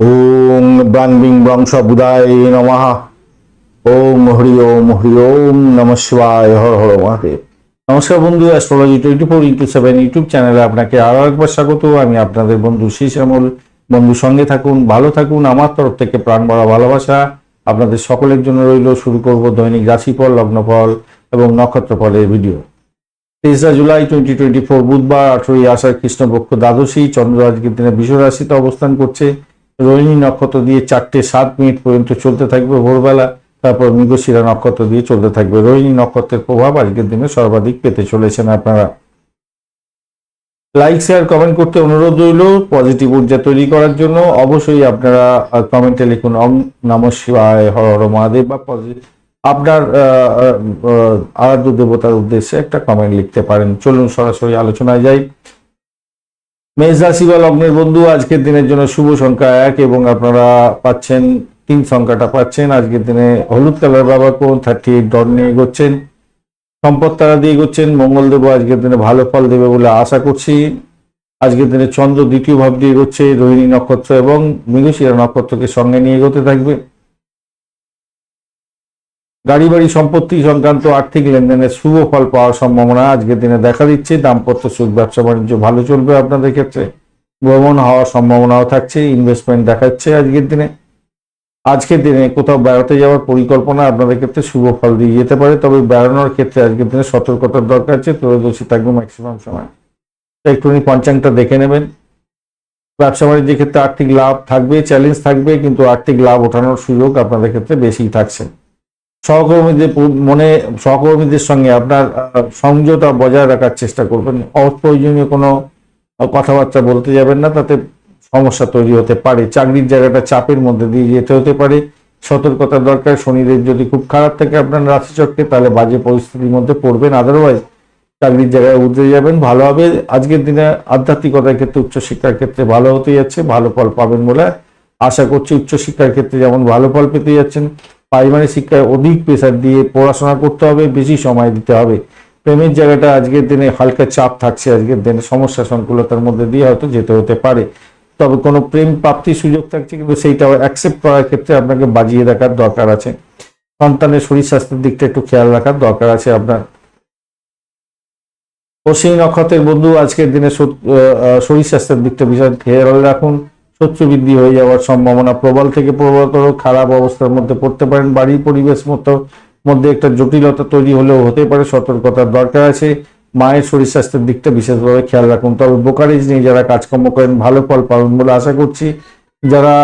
ওম ব্রাং being Brong বুধায় নমঃ। ওম হরি ওম হরি ওম নম শিবায়। হর হর মহাদেব। নমস্কার বন্ধু astrology twenty four into seven YouTube চ্যানেলে আপনাকে আরও একবার স্বাগত। আমি আপনাদের বন্ধু শীষ আমল বন্ধু, সঙ্গে থাকুন, ভালো থাকুন। আমার তরফ থেকে প্রাণ ভরা ভালোবাসা আপনাদের সকলের জন্য রইল। শুরু করব দৈনিক রাশিফল, লগ্নফল এবং নক্ষত্রফলের ভিডিও তেইশা জুলাই টোয়েন্টি টোয়েন্টি ফোর বুধবার, আঠেরোই আষাঢ় কৃষ্ণপক্ষ দ্বাদশী। চন্দ্র আজকের দিনে বিষ রাশিতে অবস্থান করছে। রোহিণী নক্ষত্র দিয়ে চারটে সাত মিনিট পর্যন্ত চলতে থাকবে ভোরবেলা, তারপর মৃগশিরা নক্ষত্র দিয়ে চলতে থাকবে। রোহিণী নক্ষত্রের প্রভাব আজকের দিনে সর্বাধিক পেতে চলেছেন আপনারা। লাইক শেয়ার কমেন্ট করতে অনুরোধ রইল। পজিটিভ ঊর্জা তৈরি করার জন্য অবশ্যই আপনারা কমেন্টে লিখুন অং নম শিবায় হর হর মহাদেব বা আপনার আরাধ্য দেবতার উদ্দেশ্যে একটা কমেন্ট লিখতে পারেন। চলুন সরাসরি আলোচনায় যাই। মেষ রাশি বা লগ্নের বন্ধু, আজকের দিনের জন্য শুভ সংখ্যা এক এবং আপনারা পাচ্ছেন, তিন সংখ্যাটা পাচ্ছেন। আজকের দিনে হলুদ কালার ব্যবহার করুন থার্টি এইট ডট নিয়ে এগোচ্ছেন। সম্পদ তারা দিয়ে এগোচ্ছেন, মঙ্গল দেব আজকের দিনে ভালো ফল দেবে বলে আশা করছি। আজকের দিনে চন্দ্র দ্বিতীয় ভাব দিয়ে এগোচ্ছে, রোহিণী নক্ষত্র এবং মৃগশিরা নক্ষত্রকে সঙ্গে নিয়ে এগোতে থাকবে। গাড়ি বাড়ি সম্পত্তি সংক্রান্ত আর্থিক লেনদেনের শুভ ফল পাওয়ার সম্ভাবনা আজকের দিনে দেখা দিচ্ছে। দাম্পত্য সুখ, ব্যবসা, বাণিজ্য ভালো চলবে আপনাদের ক্ষেত্রে। ভ্রমণ হওয়ার সম্ভাবনাও থাকছে ইনভেস্টমেন্ট দেখাচ্ছে আজকের দিনে। আজকের দিনে কোথাও বেড়াতে যাওয়ার পরিকল্পনা আপনাদের ক্ষেত্রে শুভ ফল দিয়ে যেতে পারে, তবে বেড়ানোর ক্ষেত্রে আজকের দিনে সতর্কতার দরকার আছে ত্রয়োদশী থাকবে ম্যাক্সিমাম সময়। একটুখানি পঞ্চাংটা দেখে নেবেন। ব্যবসা বাণিজ্যের ক্ষেত্রে আর্থিক লাভ থাকবে চ্যালেঞ্জ থাকবে, কিন্তু আর্থিক লাভ ওঠানোর সুযোগ আপনাদের ক্ষেত্রে বেশি থাকছে। সহকর্মীদের মনে, সহকর্মীদের সঙ্গে আপনার সংযতা বজায় রাখার চেষ্টা করবেন। অপ্রয়োজনীয় কোনো কথাবার্তা বলতে যাবেন না, তাতে সমস্যা তৈরি হতে পারে। চাকরির জায়গাটা চাপের মধ্যে দিয়ে যেতে হতে পারে। সতর্কতার দরকার। শনিদের যদি খুব খারাপ থাকে আপনার রাশিচক্রে, তাহলে বাজে পরিস্থিতির মধ্যে পড়বেন। আদারওয়াইজ চাকরির জায়গায় উঠতে যাবেন। ভালো হবে। আজকের দিনে আধ্যাত্মিকতার ক্ষেত্রে, উচ্চশিক্ষার ক্ষেত্রে ভালো হতে যাচ্ছে। ভালো ফল পাবেন বলে আশা করছি উচ্চশিক্ষার ক্ষেত্রে যেমন ভালো ফল পেতে যাচ্ছেন। পারিবারিক শিক্ষায় অধিক প্রেশার দিয়ে পড়াশোনা করতে হবে, বেশি সময় দিতে হবে। প্রেমের জায়গাটা আজকের দিনে হালকা চাপ থাকছে, আজকের দিনে সমস্যা সংকুলতার মধ্যে দিয়ে হয়তো যেতে হতে পারে। তবে কোনো প্রেম প্রাপ্তির সুযোগ থাকছে কিন্তু সেইটা অ্যাকসেপ্ট করার ক্ষেত্রে আপনাকে বাজিয়ে রাখার দরকার আছে। সন্তানের শরীর স্বাস্থ্যের দিকটা একটু খেয়াল রাখার দরকার আছে আপনার। অশ্বিনী নক্ষত্রের বন্ধু আজকের দিনে শরীর স্বাস্থ্যের দিকটা ভীষণ খেয়াল রাখুন। শত্রু বৃদ্ধি হয়ে যাওয়ার সম্ভাবনা প্রবল থেকে প্রবলতর খারাপ অবস্থার মধ্যে পড়তে পারেন। বাড়ির পরিবেশ মতো মধ্যে একটা জটিলতা তৈরি হলেও হতে পারে, সতর্কতার দরকার আছে। মায়ের শরীর স্বাস্থ্যের দিকটা বিশেষভাবে খেয়াল রাখুন। তবে ব্রোকারেজ নিয়ে যারা কাজকর্ম করেন, ভালো ফল পাবেন বলে আশা করছি। যারা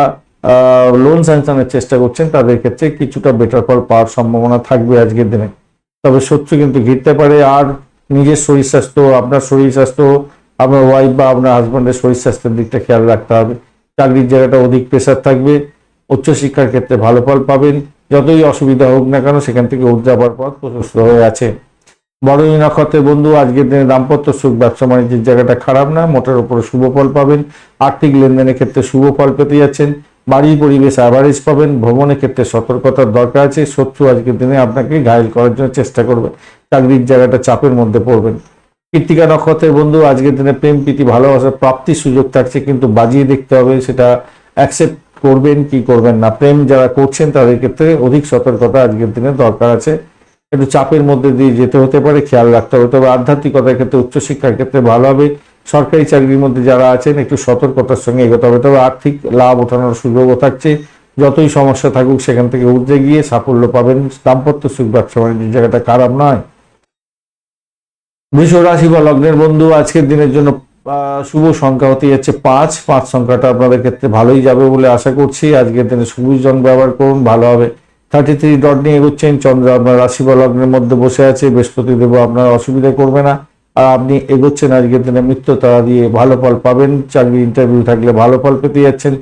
লোন স্যাংশনের চেষ্টা করছেন, তাদের ক্ষেত্রে কিছুটা বেটার ফল পাওয়ার সম্ভাবনা থাকবে আজকের দিনে। তবে শত্রু কিন্তু ঘিরতে পারে। আর নিজের শরীর স্বাস্থ্য, আপনার শরীর স্বাস্থ্য, আপনার ওয়াইফ বা আপনার হাজব্যান্ডের শরীর স্বাস্থ্যের দিকটা খেয়াল রাখতে হবে। চাকরির জায়গাটা অধিক প্রেশার থাকবে, উচ্চশিক্ষার ক্ষেত্রে ভালো ফল পাবেন, যতই অসুবিধা হোক না কেন সেখান থেকে যাবার পথ প্রশস্ত হয়ে আছে। বড়ই নক্ষত্রের বন্ধু, আজকের দিনে দাম্পত্য সুখ ব্যবসা বাণিজ্যের জায়গাটা খারাপ না, মোটের উপরে শুভ ফল পাবেন, আর্থিক লেনদেনের ক্ষেত্রে শুভ ফল পেতে যাচ্ছেন, বাড়ির পরিবেশ অ্যাভারেজ পাবেন, ভ্রমণের ক্ষেত্রে সতর্কতার দরকার আছে, শত্রু আজকের দিনে আপনাকে ঘায়ল করার জন্য চেষ্টা করবে, চাকরির জায়গাটা চাপের মধ্যে পড়বেন। কৃত্তিকা নক্ষত্রের বন্ধু, আজকের দিনে প্রেম, প্রীতি, ভালোবাসার প্রাপ্তির সুযোগ থাকছে, কিন্তু বাজিয়ে দেখতে হবে সেটা অ্যাকসেপ্ট করবেন কি করবেন না। প্রেম যারা করছেন তাদের ক্ষেত্রে অধিক সতর্কতা আজকের দিনে দরকার আছে। একটু চাপের মধ্যে দিয়ে যেতে হতে পারে, খেয়াল রাখতে হবে। তবে আধ্যাত্মিকতার ক্ষেত্রে, উচ্চশিক্ষার ক্ষেত্রে ভালো হবে। সরকারি চাকরির মধ্যে যারা আছেন, একটু সতর্কতার সঙ্গে এগোতে হবে। তবে আর্থিক লাভ ওঠানোর সুযোগও থাকছে। যতই সমস্যা থাকুক, সেখান থেকে উঠতে গিয়ে সাফল্য পাবেন। দাম্পত্য সুখ ব্যবসা বাণিজ্যের জায়গাটা খারাপ নয়। বৃষ রাশি বা লগ্নের বন্ধু, আজকের দিনের জন্য শুভ সংখ্যা হতে যাচ্ছে পাঁচ। পাঁচ সংখ্যাটা আপনাদের ক্ষেত্রে ভালোই যাবে বলে আশা করছি। আজকের দিনে সবুজ রং ব্যবহার করুন, ভালো হবে। থার্টি থ্রি ডট নিয়ে এগোচ্ছেন। চন্দ্র আপনার রাশি বা লগ্নের মধ্যে বসে আছে। বৃহস্পতি দেব আপনার অসুবিধা করবে না। আর আপনি এগোচ্ছেন আজকের দিনে মৃত্যু তারা দিয়ে ভালো ফল পাবেন। চাকরি ইন্টারভিউ থাকলে ভালো ফল পেতে যাচ্ছেন।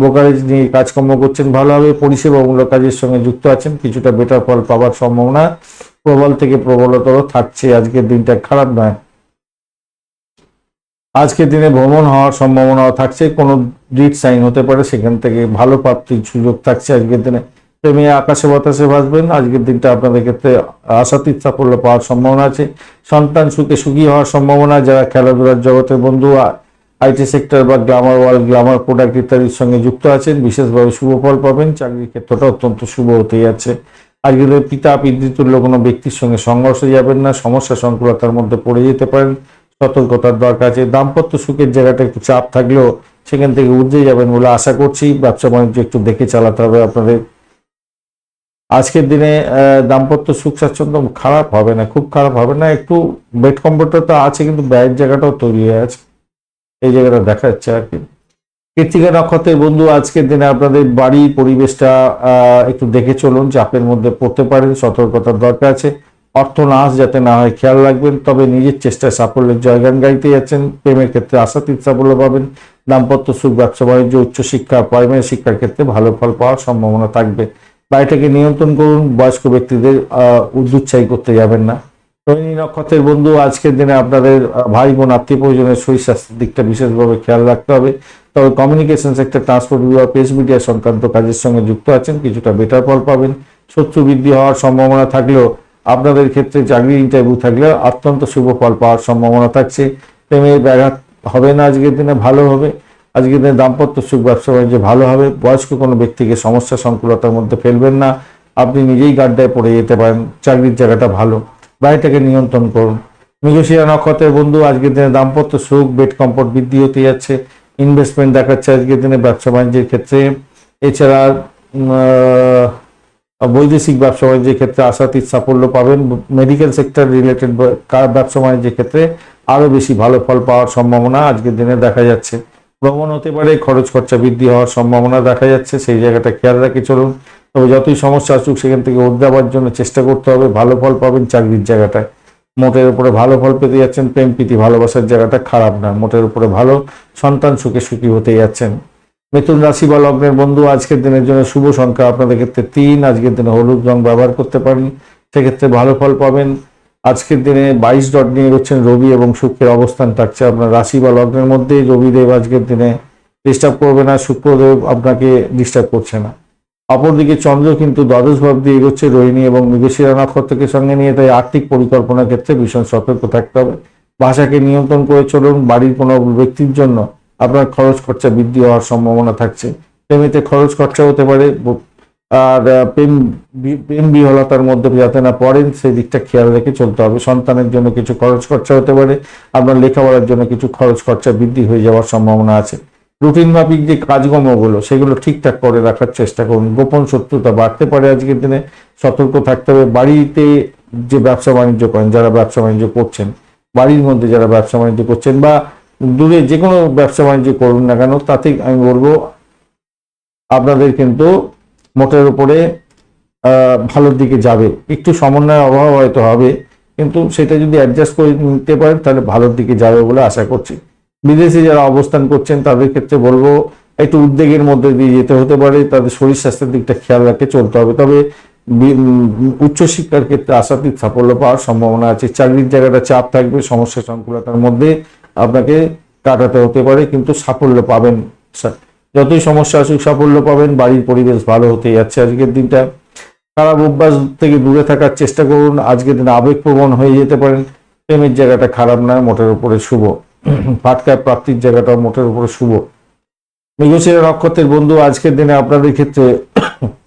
ব্রোকারেজ নিয়ে কাজকর্ম করছেন ভালোভাবে পরিষেবামূলক কাজের সঙ্গে যুক্ত আছেন। কিছুটা বেটার ফল পাওয়ার সম্ভাবনা। প্রবল থেকে প্রবলতর থাকছে। আজকের দিনটা খারাপ নয়। আজকের দিনে ভ্রমণ হওয়ার সম্ভাবনাও থাকছে। কোনো ডিট সাইন হতে পারে, সেখান থেকে ভালো প্রাপ্তির সুযোগ থাকছে আজকের দিনে। প্রেমে, আকাশে বাতাসে ভাসবেন। আজকের দিনটা আপনাদের ক্ষেত্রে আশাতীত সাফল্য পাওয়ার সম্ভাবনা আছে। সন্তান সুখে সুখী হওয়ার সম্ভাবনা, যারা খেলাধুলার জগতের বন্ধু আইটি সেক্টর বা গ্লামার ওয়ার্ল্ড গ্লামার প্রোডাক্ট ইত্যাদির সঙ্গে যুক্ত আছেন, বিশেষভাবে শুভ ফল পাবেন। চাকরির ক্ষেত্রটা অত্যন্ত শুভ হতে যাচ্ছে। আজকে দিনে পিতা পিতৃতুল্য কোনো ব্যক্তির সঙ্গে সংঘর্ষে যাবেন না, সমস্যা সংকুলতার মধ্যে পড়ে যেতে পারেন। সতর্কতার দরকার আছে। দাম্পত্য সুখের জায়গাটা একটু চাপ থাকলেও সেখান থেকে উঠে যাবেন বলে আশা করছি। ব্যবসা বাণিজ্য একটু দেখে চালাতে হবে আপনাদের। আজকের দিনে দাম্পত্য সুখ স্বাচ্ছন্দ্য খারাপ হবে না, খুব খারাপ হবে না। একটু বেড কম্ফোর্টার তো আছে, কিন্তু ব্যয়ের জায়গাটাও তৈরি হয়ে আছে। এই জায়গাটা দেখা যাচ্ছে আর কি। কৃত্তিকা নক্ষত্রের বন্ধু, আজকের দিনে আপনাদের বাড়ির পরিবেশটা একটু দেখে চলুন, চাপের মধ্যে পড়তে পারেন, সতর্কতার দরকার আছে। অর্থ নাশ যাতে না হয়, খেয়াল রাখবেন, তবে নিজের চেষ্টায় সাফল্যের জয়গান গাইতে যাচ্ছেন। প্রেমের ক্ষেত্রে আশাতীত সাফল্য পাবেন। দাম্পত্য সুখ, ব্যবসা, বাণিজ্য উচ্চশিক্ষা প্রাইমারি শিক্ষার ক্ষেত্রে ভালো ফল পাওয়ার সম্ভাবনা থাকবে। বাড়িটাকে নিয়ন্ত্রণ করুন, বয়স্ক ব্যক্তিদের, আহ করতে যাবেন না। রোহিণী নক্ষত্রের বন্ধু, আজকের দিনে আপনাদের ভাই বোন আত্মীয় পরিজনের শরীর স্বাস্থ্যের দিকটা বিশেষভাবে খেয়াল রাখতে হবে। তবে কমিউনিকেশন সেক্টর ট্রান্সপোর্ট বিভাগ প্রেস মিডিয়া সংক্রান্ত কাজের সঙ্গে যুক্ত আছেন, কিছুটা বেটার ফল পাবেন। শত্রু বৃদ্ধি হওয়ার সম্ভাবনা থাকলেও আপনাদের ক্ষেত্রে চাকরি ইন্টারভিউ থাকলে অত্যন্ত শুভ ফল পাওয়ার সম্ভাবনা থাকছে। প্রেমের ব্যাঘাত হবে না আজকের দিনে, ভালো হবে। আজকের দিনে দাম্পত্য সুখ, ব্যবসা বাণিজ্য ভালো হবে। বয়স্ক কোনো ব্যক্তিকে সমস্যা, সংকুলতার মধ্যে ফেলবেন না। আপনি নিজেই গাড্ডায় পড়ে যেতে পারেন। চাকরির জায়গাটা ভালো। বাড়িটাকে নিয়ন্ত্রণ করুন। মৃগশিরা নক্ষত্রের বন্ধু, আজকের দিনে দাম্পত্য সুখ বেড কম্ফোর্ট বৃদ্ধি হতে যাচ্ছে। ইনভেস্টমেন্ট দেখাচ্ছে আজকের দিনে ব্যবসা বাণিজ্যের ক্ষেত্রে। এছাড়া বৈদেশিক ব্যবসা বাণিজ্যের ক্ষেত্রে আশাতীত সাফল্য পাবেন। মেডিকেল সেক্টর রিলেটেড ব্যবসা বাণিজ্যের ক্ষেত্রে আরও বেশি ভালো ফল পাওয়ার সম্ভাবনা আজকের দিনে দেখা যাচ্ছে। ভ্রমণ হতে পারে, খরচ খরচা বৃদ্ধি হওয়ার সম্ভাবনা দেখা যাচ্ছে। সেই জায়গাটা খেয়াল রাখে চলুন। তবে যতই সমস্যা আসুক, সেখান থেকে উঠে যাওয়ার জন্য চেষ্টা করতে হবে। ভালো ফল পাবেন চাকরির জায়গাটায়। মোটের উপরে ভালো ফল পেতে যাচ্ছেন, প্রেম, প্রীতি, ভালোবাসার জায়গাটা খারাপ না। মোটের উপরে ভালো সন্তান সুখে সুখী হতে যাচ্ছেন। মিথুন রাশি বা লগ্নের বন্ধু, আজকের দিনের জন্য শুভ সংখ্যা। আপনাদের ক্ষেত্রে তিন, আজকের দিনে হলুদ রং ব্যবহার করতে পারেন। সেক্ষেত্রে ভালো ফল পাবেন। আজকের দিনে বাইশ ডট নিয়ে হচ্ছেন রবি এবং শুক্রের অবস্থান থাকছে আপনার রাশি বা লগ্নের মধ্যে রবিদেব আজকের দিনে ডিস্টার্ব করবে না। শুক্রদেব আপনাকে ডিস্টার্ব করছে না। অপরদিকে চন্দ্র কিন্তু দ্বাদশ ভাব দিয়ে এগোচ্ছে। রোহিণী এবং মৃগশিরা নক্ষত্রকে সঙ্গে নিয়ে তাই আর্থিক পরিকল্পনার ক্ষেত্রে ভীষণ সতর্ক থাকতে হবে। ভাষাকে নিয়ন্ত্রণ করে চলুন, বাড়ির কোনো ব্যক্তির জন্য আপনার খরচ খরচা বৃদ্ধি হওয়ার সম্ভাবনা থাকছে। প্রেমেতে খরচ খরচা হতে পারে, আর প্রেম প্রেম বিহলতার মধ্যে যাতে না পড়েন, সেই দিকটা খেয়াল রেখে চলতে হবে। সন্তানের জন্য কিছু খরচ খরচা হতে পারে, আপনার লেখাপড়ার জন্য কিছু খরচ খরচা বৃদ্ধি হয়ে যাওয়ার সম্ভাবনা আছে। রুটিন মাফিক যে কাজকর্মগুলো, সেগুলো ঠিকঠাক করে রাখার চেষ্টা করুন। গোপন শত্রুতা বাড়তে পারে আজকের দিনে। সতর্ক থাকতে হবে। বাড়িতে যে ব্যবসা বাণিজ্য করেন, যারা ব্যবসা বাণিজ্য করছেন, বাড়ির মধ্যে যারা ব্যবসা বাণিজ্য করছেন বা দূরে যে কোনো ব্যবসা বাণিজ্য করুন না কেন, তাতে আমি বলব, আপনাদের কিন্তু মোটের উপরে ভালোর দিকে যাবে। একটু সমন্বয়ের অভাব হয়তো হবে, কিন্তু সেটা যদি অ্যাডজাস্ট করে নিতে পারেন, তাহলে ভালোর দিকে যাবে বলে আশা করছি। বিদেশে যারা অবস্থান করছেন, তাদের ক্ষেত্রে বলব, একটু উদ্বেগের মধ্যে দিয়ে যেতে হতে পারে। তাদের শরীর স্বাস্থ্যের দিকটা খেয়াল রাখে চলতে হবে। তবে উচ্চশিক্ষার ক্ষেত্রে আশাতীত সাফল্য পাওয়ার সম্ভাবনা আছে। চাকরির জায়গাটা চাপ থাকবে, সমস্যা সংকুলতার মধ্যে আপনাকে কাটাতে হতে পারে, কিন্তু সাফল্য পাবেন যতই সমস্যা আসুক, সাফল্য পাবেন, বাড়ির পরিবেশ ভালো হতে যাচ্ছে আজকের দিনটা। খারাপ অভ্যাস থেকে দূরে থাকার চেষ্টা করুন। আজকের দিনে আবেগপ্রবণ হয়ে যেতে পারেন প্রেমের জায়গাটা খারাপ নয়, মোটের উপরে শুভ। ফাটকায় প্রাপ্তির জায়গাটা মোটের উপরে শুভ। মৃগশিরা নক্ষত্রের বন্ধু, আজকের দিনে আপনাদের ক্ষেত্রে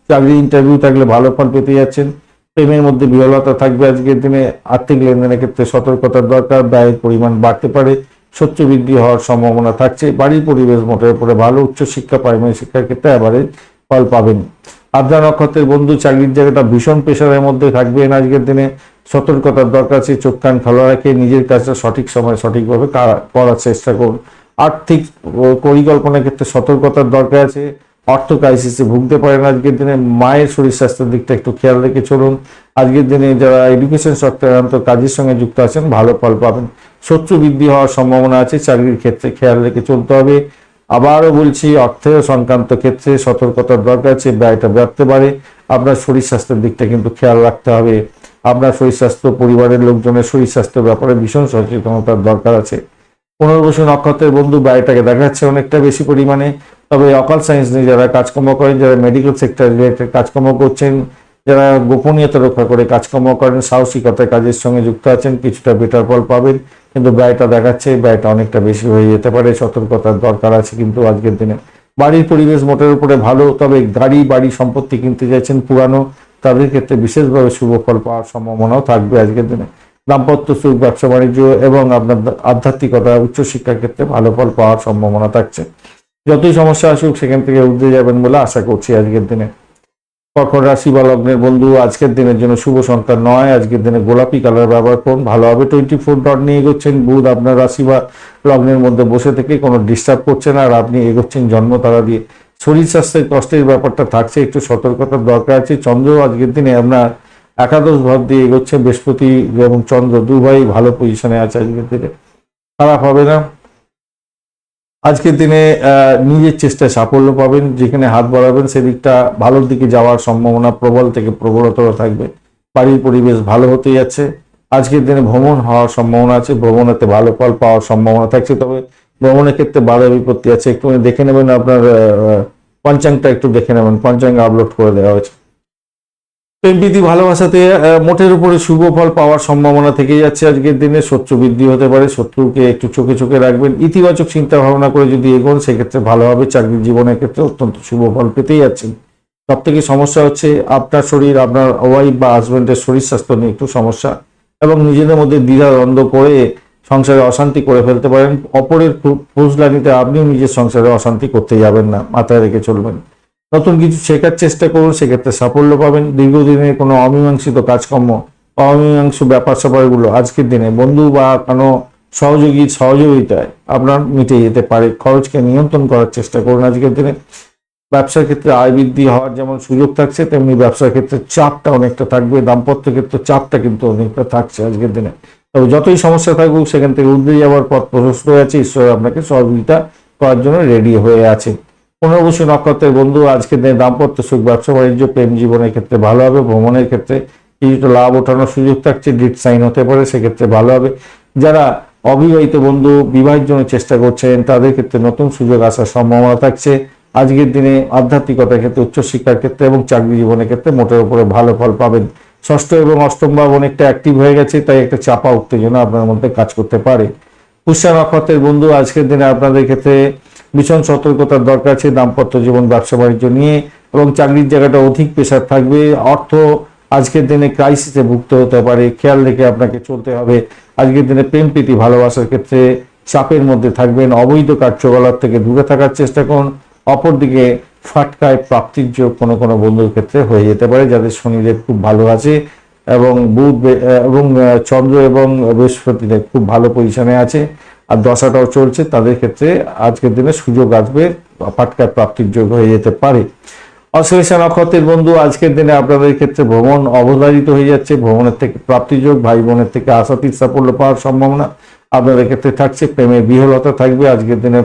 চাকরি ইন্টারভিউ থাকলে ভালো ফল পেতে যাচ্ছেন। প্রেমের মধ্যে বিহলতা থাকবে আজকের দিনে। আর্থিক লেনদেনের ক্ষেত্রে সতর্কতার দরকার, ব্যয়ের পরিমাণ বাড়তে পারে। শত্রু বৃদ্ধি হওয়ার সম্ভাবনা থাকছে। বাড়ির পরিবেশ মোটের উপরে ভালো। উচ্চশিক্ষা, প্রাইমারি শিক্ষার ক্ষেত্রে এবারে ফল পাবেন। আদ্রা নক্ষত্রের বন্ধু, চাকরির জায়গাটা ভীষণ প্রেশারের মধ্যে থাকবেন আজকের দিনে। সতর্কতার দরকার আছে, চোখ কান খোলা রেখে, নিজের কাজটা সঠিক সময় সঠিকভাবে করার চেষ্টা করুন। আর্থিক পরিকল্পনার ক্ষেত্রে সতর্কতার দরকার আছে। অর্থ ক্রাইসিসে ভুগতে পারেন আজকের দিনে। মায়ের শরীর স্বাস্থ্যের দিকটা একটু খেয়াল রেখে চলুন। আজকের দিনে যারা এডুকেশন সংক্রান্ত কাজের সঙ্গে যুক্ত আছেন, ভালো ফল পাবেন। শত্রু বৃদ্ধি হওয়ার সম্ভাবনা আছে, চাকরির ক্ষেত্রে খেয়াল রেখে চলতে হবে। আবারও বলছি অর্থের সংক্রান্ত ক্ষেত্রে সতর্কতার দরকার আছে, ব্যয়টা বাড়তে পারে। আপনার শরীর স্বাস্থ্যের দিকটা কিন্তু খেয়াল রাখতে হবে। আপনার শরীর স্বাস্থ্য পরিবারের লোকজনের শরীর স্বাস্থ্যের ব্যাপারে ভীষণ সচেতনতার দরকার আছে। পনেরো বছর নক্ষত্রের বন্ধু ব্যয়টাকে দেখাচ্ছে অনেকটা বেশি পরিমাণে, তবে অকাল সায়েন্স নিয়ে যারা কাজকর্ম করেন, যারা মেডিকেল সেক্টর রিলেটেড কাজকর্ম করছেন, যারা গোপনীয়তা রক্ষা করে কাজকর্ম করেন, সাহসিকতার কাজের সঙ্গে যুক্ত আছেন, কিছুটা বেটার ফল পাবেন। কিন্তু ব্যয়টা দেখাচ্ছে, ব্যয়টা অনেকটা বেশি হয়ে যেতে পারে, সতর্কতার দরকার আছে কিন্তু আজকের দিনে। বাড়ির পরিবেশ মোটের উপরে ভালো, তবে গাড়ি, বাড়ি সম্পত্তি কিনতে চাইছেন পুরানো তাদের ক্ষেত্রে বিশেষভাবে শুভ ফল পাওয়ার সম্ভাবনাও থাকবে আজকের দিনে। দাম্পত্য সুখ, ব্যবসা বাণিজ্য এবং আপনার আধ্যাত্মিকতা, উচ্চশিক্ষার ক্ষেত্রে ভালো ফল পাওয়ার সম্ভাবনা থাকছে। যতই সমস্যা আসুক, সেখান থেকে উঠে যাবেন বলে আশা করছি আজকের দিনে। কর্কট রাশি বা লগ্নের বন্ধু, আজকের দিনের জন্য শুভ সংখ্যা নয়। আজকের দিনে গোলাপি কালার ব্যবহার করুন। ভালো হবে টোয়েন্টি ফোর ডট নিয়ে এগোচ্ছেন বুধ। আপনার রাশি বা লগ্নের মধ্যে বসে থেকে কোনো ডিস্টার্ব করছে না। আর আপনি এগোচ্ছেন জন্ম তারা দিয়ে। শরীর স্বাস্থ্যের কষ্টের ব্যাপারটা থাকছে, একটু সতর্কতার দরকার আছে। চন্দ্র আজকের দিনে আপনার একাদশ ভাব দিয়ে এগোচ্ছে, বৃহস্পতি এবং চন্দ্র দুভাই ভালো পজিশনে আছে আজকের দিনে। খারাপ হবে না। আজকের দিনে নিজের চেষ্টায় সাফল্য পাবেন, যেখানে হাত বাড়াবেন, সেদিকটা ভালোর দিকে যাওয়ার সম্ভাবনা প্রবল থেকে প্রবলতর থাকবে। বাড়ির পরিবেশ ভালো হতে যাচ্ছে। আজকের দিনে ভ্রমণ হওয়ার সম্ভাবনা আছে, ভ্রমণেতে ভালো ফল পাওয়ার সম্ভাবনা থাকছে। তবে ভ্রমণের ক্ষেত্রে বাধা বিপত্তি আছে। একটু দেখে নেবেন আপনার পঞ্চাংটা একটু দেখে নেবেন। পঞ্চাঙ্গ আপলোড করে দেওয়া হয়েছে। প্রেমপ্রীতি ভালোবাসাতে মোটের উপরে শুভ ফল পাওয়ার সম্ভাবনা থেকে যাচ্ছে আজকের দিনে। শত্রু বৃদ্ধি হতে পারে, শত্রুকে একটু চোখে চোখে রাখবেন। ইতিবাচক চিন্তা ভাবনা করে যদি এগোন, সেক্ষেত্রে ভালোভাবে হবে। চাকরির জীবনের ক্ষেত্রে অত্যন্ত শুভ ফল পেতেই যাচ্ছেন সব থেকে সমস্যা হচ্ছে আপনার শরীর, আপনার ওয়াইফ বা হাজবেন্ডের শরীর স্বাস্থ্য নিয়ে একটু সমস্যা এবং নিজেদের মধ্যে দ্বিধা দ্বন্দ্ব করে সংসারে অশান্তি করে ফেলতে পারেন। অপরের ফুসলানিতে আপনিও নিজের সংসারে অশান্তি করতে যাবেন না, মাথায় রেখে চলবেন। নতুন কিছু শেখার চেষ্টা করুন, সেক্ষেত্রে সাফল্য পাবেন। দীর্ঘদিনের কোনো অমীমাংসিত কাজকর্ম অমীমাংস ব্যাপার স্যাপারগুলো আজকের দিনে বন্ধু বা কোনো সহযোগী সহযোগিতায় আপনার মিটে যেতে পারে। খরচকে নিয়ন্ত্রণ করার চেষ্টা করুন আজকের দিনে। ব্যবসার ক্ষেত্রে আয় বৃদ্ধি হওয়ার যেমন সুযোগ থাকছে, তেমনি ব্যবসার ক্ষেত্রে চাপটা অনেকটা থাকবে। দাম্পত্য ক্ষেত্রে চাপটা কিন্তু অনেকটা থাকছে আজকের দিনে। তবে যতই সমস্যা থাকুক, সেখান থেকে উদ্রে যাওয়ার পথ প্রশস্ত হয়ে আছে ঈশ্বর আপনাকে সহযোগিতা করার জন্য রেডি হয়ে আছে। পুনর্বসু নক্ষত্রের বন্ধু, আজকের দিনে দাম্পত্য সুখ ব্যবসা বাণিজ্য প্রেম জীবনের ক্ষেত্রে ভালো হবে, ভ্রমণের ক্ষেত্রে কিছুটা লাভ ওঠানোর সুযোগ থাকছে ডিট সাইন হতে পারে, সেক্ষেত্রে ভালো হবে। যারা অবিবাহিত বন্ধু, বিবাহের জন্য চেষ্টা করছেন, তাদের ক্ষেত্রে নতুন সুযোগ আসার সম্ভাবনা থাকছে। আজকের দিনে আধ্যাত্মিকতার ক্ষেত্রে, উচ্চশিক্ষার ক্ষেত্রে এবং চাকরি জীবনের ক্ষেত্রে মোটের উপরে ভালো ফল পাবেন। ষষ্ঠ এবং অষ্টম ভাব অনেকটা অ্যাক্টিভ হয়ে গেছে, তাই একটা চাপা উত্তেজনা আপনার মধ্যে কাজ করতে পারে। পুষ্যা নক্ষত্রের বন্ধু, আজকের দিনে আপনাদের ক্ষেত্রে ভীষণ সতর্কতার দরকার আছে, দাম্পত্য জীবন, ব্যবসা, বাণিজ্য নিয়ে এবং চাকরির জায়গাটা অধিক প্রেশার থাকবে। অর্থ আজকের দিনে ক্রাইসিসে ভুগতে হতে পারে, খেয়াল রেখে আপনাকে চলতে হবে। আজকের দিনে প্রেম, প্রীতি, ভালোবাসার ক্ষেত্রে চাপের মধ্যে থাকবেন। অবৈধ কার্যকলাপ থেকে দূরে থাকার চেষ্টা করুন। অপরদিকে ফাটকায় প্রাপ্তির যোগ কোনো কোনো বন্ধুর ক্ষেত্রে হয়ে যেতে পারে, যাদের শনিদেব খুব ভালো আছে এবং বুধ এবং চন্দ্র এবং বৃহস্পতিদেব খুব ভালো পজিশনে আছে আর দশাটাও চলছে, তাদের ক্ষেত্রে আজকের দিনে সুযোগ আসবে, ফাটকায় প্রাপ্তির যোগ হয়ে যেতে পারে। অশ্লেষা নক্ষত্রের বন্ধু, আজকের দিনে আপনাদের ক্ষেত্রে ভ্রমণ অবধারিত হয়ে যাচ্ছে, ভ্রমণের থেকে প্রাপ্তিযোগ ভাই বোনের থেকে আশাতীত সাফল্য পাওয়ার সম্ভাবনা আপনাদের ক্ষেত্রে থাকছে, প্রেমের বিহলতা থাকবে, আজকের দিনে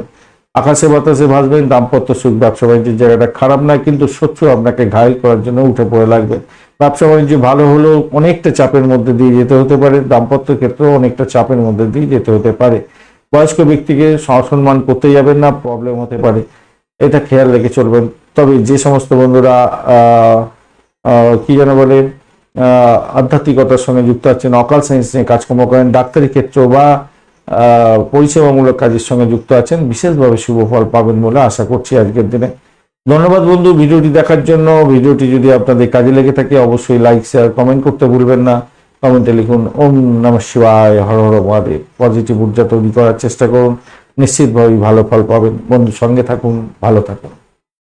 আকাশে বাতাসে ভাসবেন, দাম্পত্য সুখ, ব্যবসা বাণিজ্যের জায়গাটা খারাপ না কিন্তু শত্রু আপনাকে ঘায়ল করার জন্য উঠে পড়ে লাগবে। ব্যবসা বাণিজ্য ভালো হলেও অনেকটা চাপের মধ্যে দিয়ে যেতে হতে পারে, দাম্পত্য ক্ষেত্রেও অনেকটা চাপের মধ্যে দিয়ে যেতে হতে পারে। বয়স্ক ব্যক্তিকে সম্মান করতে যাবেন না প্রবলেম হতে পারে। এটা খেয়াল রেখে চলবেন। তবে যে সমস্ত বন্ধুরা কি যেন বলে আধ্যাত্মিকতার সঙ্গে যুক্ত আছেন, অকাল সায়েন্স নিয়ে কাজকর্ম করেন, ডাক্তারি ক্ষেত্র বা পরিষেবামূলক কাজের সঙ্গে যুক্ত আছেন, বিশেষভাবে শুভ ফল পাবেন বলে আশা করছি আজকের দিনে। ধন্যবাদ বন্ধু, ভিডিওটি দেখার জন্য। ভিডিওটি যদি আপনাদের কাজে লেগে থাকে, অবশ্যই লাইক, শেয়ার, কমেন্ট করতে ভুলবেন না। কমেন্টে লিখুন, ওম নম শিবায়, হর হর মহাদেব। পজিটিভ ঊর্জা তৈরি করার চেষ্টা করুন। নিশ্চিতভাবেই ভালো ফল পাবেন। বন্ধুর সঙ্গে থাকুন, ভালো থাকুন।